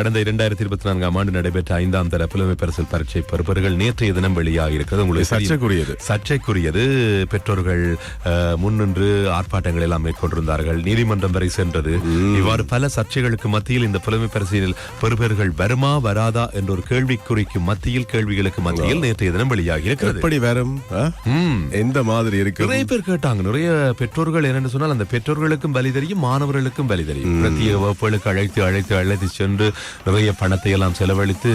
கடந்த இரண்டாயிரத்தி இருபத்தி நான்காம் ஆண்டு நடைபெற்ற ஐந்தாம் தர புலமை பரிசில் பரீட்சை பெறுபவர்கள் நேற்றைய தினம் வெளியாக இருக்கிறது உங்களுக்கு. சர்ச்சைக்குரியது. சர்ச்சைக்குரியது. பெற்றோர்கள் முன்னின்று ஆர்ப்பாட்டங்கள் எல்லாம் மேற்கொண்டிருந்தார்கள். நீதிமன்றம் வரை சென்றது. இவ்வாறு பல சர்ச்சைகளுக்கு மத்தியில் இந்த புலமை பரிசீலில் பெறுபவர்கள் வருமா வராதா என்ற ஒரு கேள்விக்குறிக்கு மத்தியில் கேள்விகளுக்கு மத்தியில் நேற்றைய தினம் வெளியாகி இருக்கிறது எப்படி வரும். எந்த மாதிரி இருக்கு நிறைய பேர் கேட்டாங்க. நிறைய பெற்றோர்கள் என்னன்னு சொன்னால் அந்த பெற்றோர்களுக்கும் பலி தெரியும் மாணவர்களுக்கும் பலி தெரியும். பிரத்யேக வகுப்புகளுக்கு அழைத்து அழைத்து அழைத்து சென்று நிறைய பணத்தை எல்லாம் செலவழித்து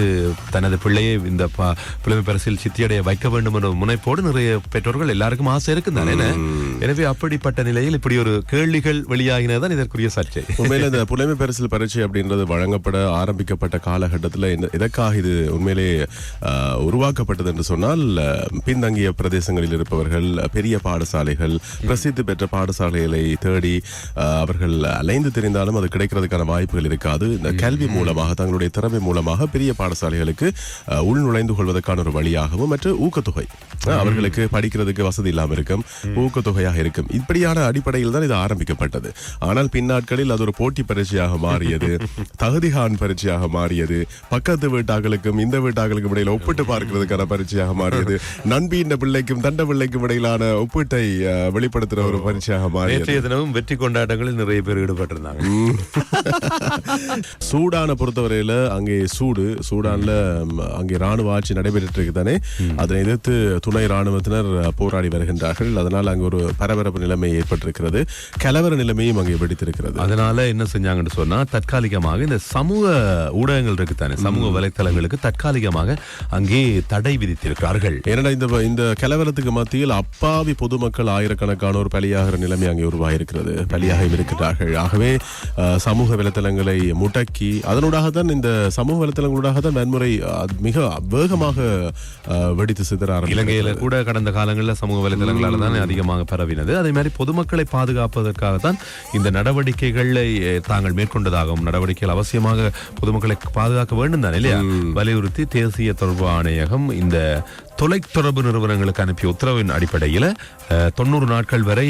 தனது பிள்ளையை இந்த ப- புலமை பரிசில் சித்தியடைய வைக்க வேண்டும் என்ற முனைப்போடு நிறைய பெற்றோர்கள் எல்லாருக்கும் ஆசை இருக்குந்தானே என்ன? எனவே அப்படிப்பட்ட நிலையில் இப்படி ஒரு கேள்விகள் வெளியாகினதான் இதற்குரிய சர்ச்சை. உண்மையில இந்த புலமை பரிசில் பரீட்சை அப்படின்றது வழங்கப்பட ஆரம்பிக்கப்பட்ட காலகட்டத்தில் இந்த இதற்காக இது உண்மையிலே உருவாக்கப்பட்டது என்று சொன்னால் பின்தங்கிய பிரதேசங்களில் இருப்பவர்கள் பெரிய பாடசாலைகள் பிரசித்தி பெற்ற பாடசாலைகளை தேடி அவர்கள் அலைந்து தெரிந்தாலும் அது கிடைக்கிறதுக்கான வாய்ப்புகள் இருக்காது. இந்த கல்வி மூலமாக தங்களுடைய திறமை மூலமாக பெரிய பாடசாலைகளுக்கு உள் நுழைந்து கொள்வதற்கான ஒரு வழியாகவும் மற்ற ஊக்கத்தொகை. அவர்களுக்கு படிக்கிறதுக்கு வசதி இல்லாமல் இருக்கும் ஊக்கத்தொகையாக இருக்கும். இப்படியான அடிப்படையில் தான் இது ஆரம்பிக்கப்பட்டது. ஆனால் பின்னாட்களில் அது ஒரு போட்டி பரீட்சையாக மாறியது தகுதிகான் பரீட்சையாக மாறியது பக்கத்து வீட்டாக்களுக்கும் இந்த வீட்டாக்களுக்கும் இடையில ஒப்பிட்டு பார்க்கிறதுக்கான பரீட்சையாக மாறியது நண்பியின் பிள்ளைக்கும் தண்ட பிள்ளைக்கும் இடையிலான ஒப்பீட்டை வெளிப்படுத்துற ஒரு பரீட்சையாக மாறியது. தினமும் வெற்றி கொண்டாட்டங்களில் நிறைய பேர் ஈடுபட்டிருந்தாங்க. சூடானை பொறுத்தவரையில அங்கே சூடு சூடான்ல அங்கே ராணுவ ஆட்சி நடைபெற்று இருக்கு தானே அதனை எதிர்த்து துணை ராணுவத்தினர் போராடி வருகின்றார்கள். அதனால் அங்கு ஒரு பரபரப்பு நிலைமை ஏற்பட்டிருக்கிறது. கலவர நிலைமையும் அங்கே வெடித்திருக்கிறது. அதனால என்ன செஞ்சாங்கன்னு சொன்னா தற்காலிகமாக இந்த சமூக ஊடகங்கள் இருக்கு தானே சமூக வலைத்தளங்களுக்கு தற்காலிகமாக அங்கே தடை விதித்திருக்கிறார்கள். ஏன்னா இந்த இந்த கலவரத்துக்கு மத்தியில் அப்பாவி பொதுமக்கள் ஆயிரக்கணக்கானோர் பலியாகிற நிலைமை அங்கே உருவாகிருக்கிறது பலியாக இருக்கிறார்கள் ஆகவே சமூக வலைத்தளங்களை முடக்கி அதனூடாக தான் இந்த சமூக வலைத்தளங்களூடாக தான் வன்முறை மிக வேகமாக வெடித்து சிதற ஆரம்பிக்கிறது. இலங்கையில கூட கடந்த காலங்களில் சமூக வலைதளங்களால தான் அதிகமாக பரவினது. அதே மாதிரி பொதுமக்களை பாதுகாப்பதற்காக தான் இந்த நடவடிக்கைகளை தாங்கள் மேற்கொண்டதாகவும் நடவடிக்கைகள் அவசியமாக பொதுமக்களை பாதுகாக்க வேண்டும் தானே இல்லையா வலியுறுத்தி தேசிய தொடர்பு ஆணையகம் இந்த தொலைத்தொடர்பு நிறுவனங்களுக்கு அனுப்பிய உத்தரவின் அடிப்படையில் தொண்ணூறு நாட்கள் வரை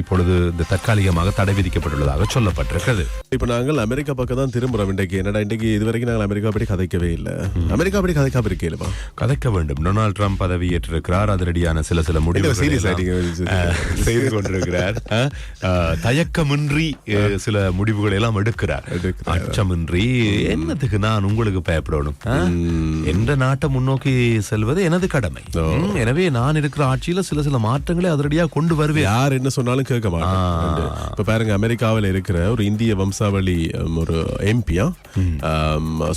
இப்பொழுது இந்த தற்காலிகமாக தடை விதிக்கப்பட்டுள்ளதாக சொல்லப்பட்டிருக்கிறது. இப்ப நாங்கள் அமெரிக்கா பக்கம் தான் திரும்புறோம். இன்றைக்கு என்னடா இன்றைக்கு இதுவரைக்கும் நாங்கள் அமெரிக்கா படி கதைக்கவே இல்லை. அமெரிக்கா படி கதைக்காம இருக்கேலுமா கதைக்க வேண்டும். டொனால்ட் ட்ரம்ப் பதவியேற்றிருக்கிறார் அதிரடியான சில சில ஆயிட்டீங்க. அஹ், செய்து கொண்டிருக்கிறார். தயக்கமின்றி சில முடிவுகளை எல்லாம் எடுக்கிறார். அச்சமின்றி என்னத்துக்கு நான் உங்களுக்கு பயப்படணும்? என்ற நாட்டை முன்னோக்கி செல்வது எனது கடமை. எனவே நான் இருக்கிற ஆட்சியில சில சில மாற்றங்களை அதிரடியா கொண்டு வருவேன். யார் என்ன சொன்னாலும் கேட்க மாட்டேன். இப்ப பாருங்க அமெரிக்காவில் இருக்கிற ஒரு இந்திய வம்சாவளி ஒரு எம்பியா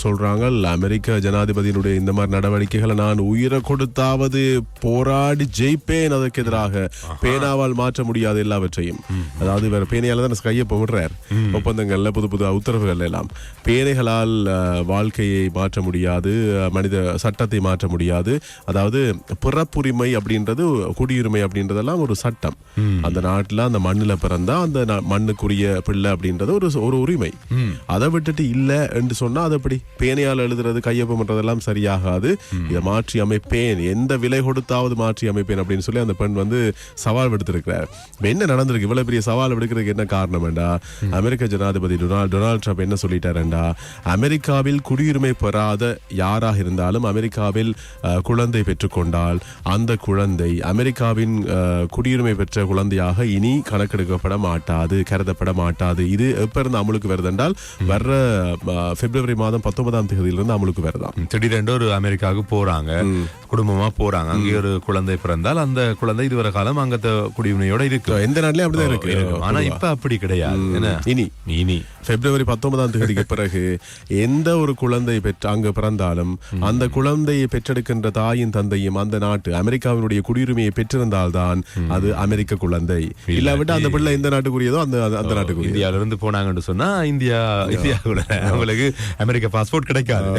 சொல்றாங்க அமெரிக்க ஜனாதிபதியினுடைய இந்த மாதிரி நடவடிக்கைகளை நான் உயிரை கொடுத்தாவது போராடி ஜெயிப்பேன் அதற்கு எதிராக. பேனாவால் மாற்ற முடியாது எல்லாவற்றையும். அதாவது இவர் பேனையால தான் கையை போடுறார் ஒப்பந்தங்கள்ல புது புது உத்தரவுகள் எல்லாம். பேனைகளால் வாழ்க்கையை மாற்ற முடியாது மனித சட்டத்தை மாற்ற முடியாது. அதாவது பிறப்புரிமை அப்படின்றது குடியுரிமை அப்படின்றதெல்லாம் ஒரு சட்டம். அந்த நாட்டுல அந்த மண்ணுல பிறந்தா அந்த மண்ணுக்குரிய பிள்ளை அப்படின்றது ஒரு ஒரு உரிமை. அதை விட்டுட்டு இல்ல என்று சொன்னா அது எப்படி? பேனையால் எழுதுறது கையொப்பம் பண்றதெல்லாம் சரியாகாது. இதை மாற்றி அமைப்பேன். எந்த விலை கொடுத்தாவது மாற்றி அமைப்பேன் அப்படின்னு சொல்லி அந்த பெண் வந்து சவால் விடுத்திருக்கிறார். என்ன நடந்திருக்கு? இவ்வளவு பெரிய சவால் விடுக்கிறதுக்கு என்ன காரணம் வேண்டா அமெரிக்க ஜனாதிபதி டொனால்ட் டொனால்ட் ட்ரம்ப் என்ன சொல்லிட்டாருண்டா அமெரிக்காவில் குடியுரிமை பெறாத யாராக இருந்தாலும் அமெரிக்காவில் குழந்தை பெற்றுக்கொண்டால் அந்த குழந்தை அமெரிக்காவின் குடியுரிமை பெற்ற குழந்தையாக இனி கணக்கெடுக்கப்பட மாட்டாது கருதப்பட மாட்டாது. இது எப்ப இருந்து அமலுக்கு வருதென்றால் வர்ற அஹ், பிப்ரவரி மாதம் பத்தொன்பதாம் தேதியிலிருந்து அமலுக்கு வருதாம் திடீரென்று ஒரு அமெரிக்காவுக்கு போறாங்க. குடும்பமா போறாங்க. அங்கே ஒரு குழந்தை பிறந்தால் அந்த குழந்தை இதுவரை காலம் அங்கத்த குடியுரிமையோட இருக்கு. எந்த நாட்டிலயும் அப்படிதான் இருக்கு. ஆனா இப்ப அப்படி கிடையாது. இனி. இனி. பிப்ரவரி பத்தொன்பதாம் தேதிக்கு பிறகு எந்த ஒரு குழந்தை பெற்று அங்கு பிறந்தாலும் அந்த குழந்தையை பெற்றெடுக்கின்ற தாயும் தந்தையும் அந்த நாட்டு அமெரிக்காவினுடைய குடியுரிமையை பெற்றிருந்தால்தான் அது அமெரிக்க குழந்தை. இல்லாவிட்டு அந்த பிள்ளை எந்த நாட்டுக்குரியதோ அந்த அந்த- நாட்டுக்குரிய இந்தியால இருந்து போனாங்கன்னு சொன்னா இந்தியா இந்தியாவுல அவங்களுக்கு அமெரிக்க பாஸ்போர்ட் கிடைக்காது.